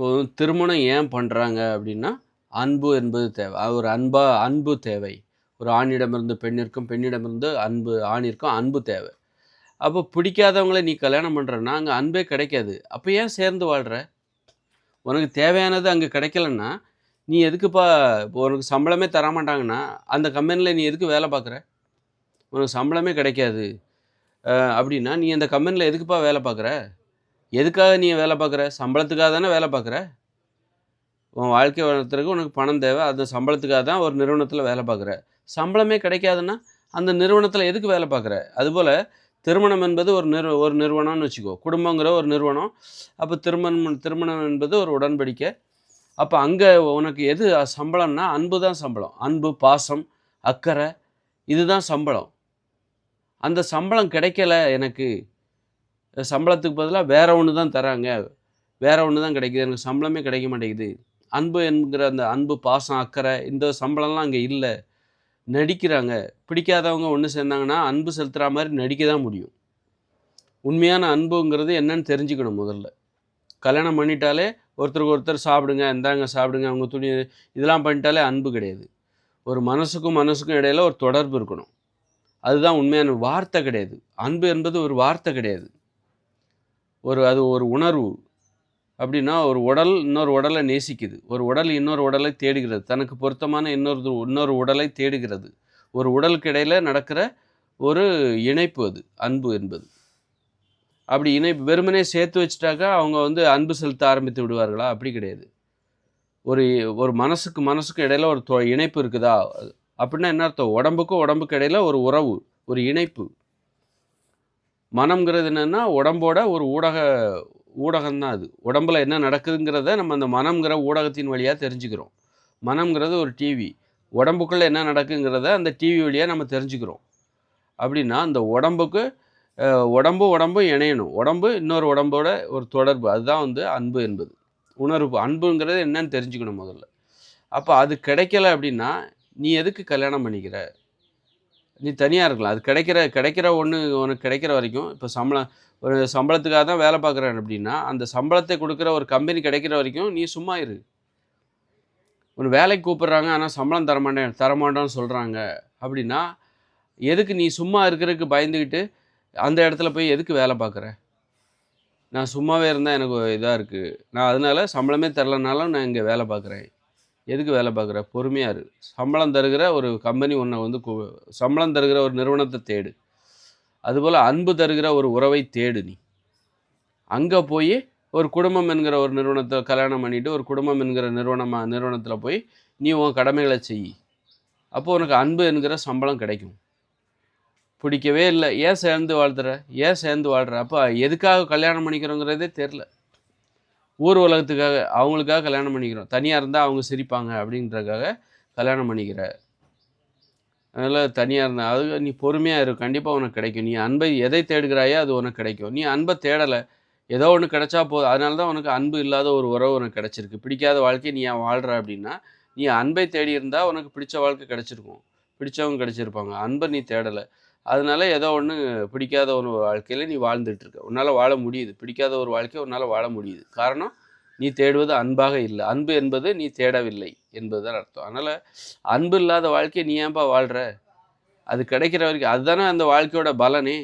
இப்போ திருமணம் ஏன் பண்ணுறாங்க அப்படின்னா அன்பு என்பது தேவை. ஒரு அன்பா அன்பு தேவை. ஒரு ஆணிடமிருந்து பெண்ணிற்கும் பெண்ணிடமிருந்து அன்பு ஆணிற்கும் அன்பு தேவை. அப்போ பிடிக்காதவங்களை நீ கல்யாணம் பண்ணுறன்னா அங்கே அன்பே கிடைக்காது. அப்போ ஏன் சேர்ந்து வாழ்கிற உனக்கு தேவையானது அங்கே கிடைக்கலன்னா நீ எதுக்குப்பா இப்போ உனக்கு சம்பளமே தர மாட்டாங்கன்னா அந்த கம்பெனியில் நீ எதுக்கு வேலை பார்க்குற? உனக்கு சம்பளமே கிடைக்காது. அப்படின்னா நீ அந்த கம்பெனியில் எதுக்குப்பா வேலை பார்க்குற? எதுக்காக நீ வேலை பார்க்குற? சம்பளத்துக்காக தானே வேலை பார்க்குற? உன் வாழ்க்கை வளர்த்துறதுக்கு உனக்கு பணம் தேவை. அந்த சம்பளத்துக்காக தான் ஒரு நிறுவனத்தில் வேலை பார்க்குற. சம்பளமே கிடைக்காதுன்னா அந்த நிறுவனத்தில் எதுக்கு வேலை பார்க்குற? அதுபோல் திருமணம் என்பது ஒரு நிறு ஒரு நிறுவனம்னு வச்சுக்கோ. குடும்பங்கிற ஒரு நிறுவனம். அப்போ திருமணம் திருமணம் என்பது ஒரு உடன்படிக்கை. அப்போ அங்கே உனக்கு எது சம்பளம்னா அன்பு தான் சம்பளம். அன்பு பாசம் அக்கறை இதுதான் சம்பளம். அந்த சம்பளம் கிடைக்கல எனக்கு. சம்பளத்துக்கு பதிலாக வேற ஒன்று தான் தராங்க. வேற ஒன்று தான் கிடைக்குது. எனக்கு சம்பளமே கிடைக்க மாட்டேங்குது. அன்பு என்கிற அந்த அன்பு பாசம் அக்கறை இந்த சம்பளம்லாம் அங்கே இல்லை. நடிக்கிறாங்க. பிடிக்காதவங்க ஒன்று சேர்ந்தாங்கன்னா அன்பு செலுத்துகிற மாதிரி நடிக்க தான் முடியும். உண்மையான அன்புங்கிறது என்னன்னு தெரிஞ்சுக்கணும் முதல்ல. கல்யாணம் பண்ணிட்டாலே ஒருத்தருக்கு ஒருத்தர் சாப்பிடுங்க இந்தாங்க சாப்பிடுங்க அவங்க துணி இதெல்லாம் பண்ணிட்டாலே அன்பு கிடையாது. ஒரு மனசுக்கும் மனசுக்கும் இடையில ஒரு தொடர்பு இருக்கணும். அதுதான் உண்மையான வார்த்தை கிடையாது. அன்பு என்பது ஒரு வார்த்தை கிடையாது. ஒரு அது ஒரு உணர்வு. அப்படின்னா ஒரு உடல் இன்னொரு உடலை நேசிக்குது. ஒரு உடல் இன்னொரு உடலை தேடுகிறது. தனக்கு பொருத்தமான இன்னொரு இன்னொரு உடலை தேடுகிறது. ஒரு உடலுக்கு இடையில் நடக்கிற ஒரு இணைப்பு அது அன்பு என்பது. அப்படி இணைப்பு வெறுமனே சேர்த்து வச்சுட்டாக்கா அவங்க வந்து அன்பு செலுத்த ஆரம்பித்து விடுவார்களா? அப்படி கிடையாது. ஒரு ஒரு மனசுக்கு மனசுக்கு இடையில ஒரு தொ- இணைப்பு இருக்குதா? அப்படின்னா என்ன அர்த்தம்? உடம்புக்கும் உடம்புக்கு இடையில் ஒரு உறவு ஒரு இணைப்பு. மனம்ங்கிறது என்னென்னா உடம்போட ஒரு ஊடக ஊடகம் தான் அது. உடம்புல என்ன நடக்குதுங்கிறத நம்ம அந்த மனம்ங்கிற ஊடகத்தின் வழியாக தெரிஞ்சுக்கிறோம். மனம்ங்கிறது ஒரு டிவி உடம்புக்குள்ளே என்ன நடக்குங்கிறத அந்த டிவி வழியாக நம்ம தெரிஞ்சுக்கிறோம். அப்படின்னா அந்த உடம்புக்கு உடம்பு உடம்பும் இணையணும். உடம்பு இன்னொரு உடம்போட ஒரு தொடர்பு. அதுதான் வந்து அன்பு என்பது. உணர்வு அன்புங்கிறது என்னன்னு தெரிஞ்சுக்கணும் முதல்ல. அப்போ அது கிடைக்கல அப்படின்னா நீ எதுக்கு கல்யாணம் பண்ணிக்கிற? நீ தனியாக இருக்கலாம். அது கிடைக்கிற கிடைக்கிற ஒன்று உனக்கு கிடைக்கிற வரைக்கும் இப்போ சம்பளம் ஒரு சம்பளத்துக்காக தான் வேலை பார்க்குறேன் அப்படின்னா அந்த சம்பளத்தை கொடுக்குற ஒரு கம்பெனி கிடைக்கிற வரைக்கும் நீ சும்மா இரு. ஒரு வேலைக்கு கூப்பிட்றாங்க ஆனால் சம்பளம் தரமாட்டேன் தரமாட்டோன்னு சொல்கிறாங்க அப்படின்னா எதுக்கு நீ சும்மா இருக்கிறதுக்கு பயந்துக்கிட்டு அந்த இடத்துல போய் எதுக்கு வேலை பார்க்குற? நான் சும்மாவே இருந்தால் எனக்கு இதாக இருக்குது நான் அதனால சம்பளமே தரலனாலும் நான் இங்கே வேலை பார்க்குறேன். எதுக்கு வேலை பார்க்குற? பொறுமையாக இரு. சம்பளம் தருகிற ஒரு கம்பெனி உன்னை வந்து சம்பளம் தருகிற ஒரு நிறுவனத்தை தேடு. அதுபோல் அன்பு தருகிற ஒரு உறவை தேடு நீ. அங்கே போய் ஒரு குடும்பம் என்கிற ஒரு நிறுவனத்தை கல்யாணம் பண்ணிவிட்டு ஒரு குடும்பம் என்கிற நிறுவனமாக நிறுவனத்தில் போய் நீ உன் கடமைகளை செய். அப்போ உனக்கு அன்பு என்கிற சம்பளம் கிடைக்கும். பிடிக்கவே இல்லை. ஏன் சேர்ந்து வாழ்த்துற? ஏன் சேர்ந்து வாழ்கிற அப்போ எதுக்காக கல்யாணம் பண்ணிக்கிறோங்கிறதே தெரில ஊர் உலகத்துக்காக அவங்களுக்காக கல்யாணம் பண்ணிக்கிறோம். தனியாக இருந்தால் அவங்க சிரிப்பாங்க அப்படின்றதுக்காக கல்யாணம் பண்ணிக்கிற அதனால் தனியாக இருந்தால் அது நீ பொறுமையாக இரு. கண்டிப்பாக உனக்கு கிடைக்கும். நீ அன்பை எதை தேடுகிறாயோ அது உனக்கு கிடைக்கும். நீ அன்பை தேடலை. ஏதோ ஒன்று கிடைச்சா போதும். அதனால தான் உனக்கு அன்பு இல்லாத ஒரு உறவு உனக்கு கிடச்சிருக்கு. பிடிக்காத வாழ்க்கையை நீ ஏன் வாழ்கிற அப்படின்னா நீ அன்பை தேடி இருந்தால் உனக்கு பிடிச்ச வாழ்க்கை கிடச்சிருக்கும். பிடிச்சவங்க கிடச்சிருப்பாங்க. அன்பை நீ தேடலை. அதனால ஏதோ ஒன்று பிடிக்காத ஒரு வாழ்க்கையில் நீ வாழ்ந்துட்டு இருக்க உன்னால் வாழ முடியுது. பிடிக்காத ஒரு வாழ்க்கையை உன்னால் வாழ முடியுது. காரணம் நீ தேடுவது அன்பாக இல்லை. அன்பு என்பது நீ தேடவில்லை என்பது தான் அர்த்தம். அதனால் அன்பு இல்லாத வாழ்க்கையை நீ ஏன்பா வாழ்கிற அது கிடைக்கிற வரைக்கும் அதுதானே அந்த வாழ்க்கையோட பலனே.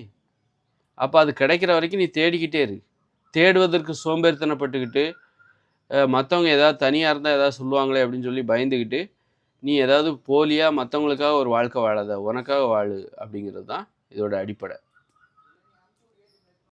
அப்போ அது கிடைக்கிற வரைக்கும் நீ தேடிக்கிட்டே இரு. தேடுவதற்கு சோம்பேறித்தனப்பட்டுக்கிட்டு மற்றவங்க ஏதாவது தனியாக இருந்தால் ஏதாவது சொல்லுவாங்களே அப்படின்னு சொல்லி பயந்துக்கிட்டு நீ ஏதாவது போலியாக மற்றவங்களுக்காக ஒரு வாழ்க்கை வாழாத உனக்காக வாழு அப்படிங்கிறது தான் இதோட அடிப்படை.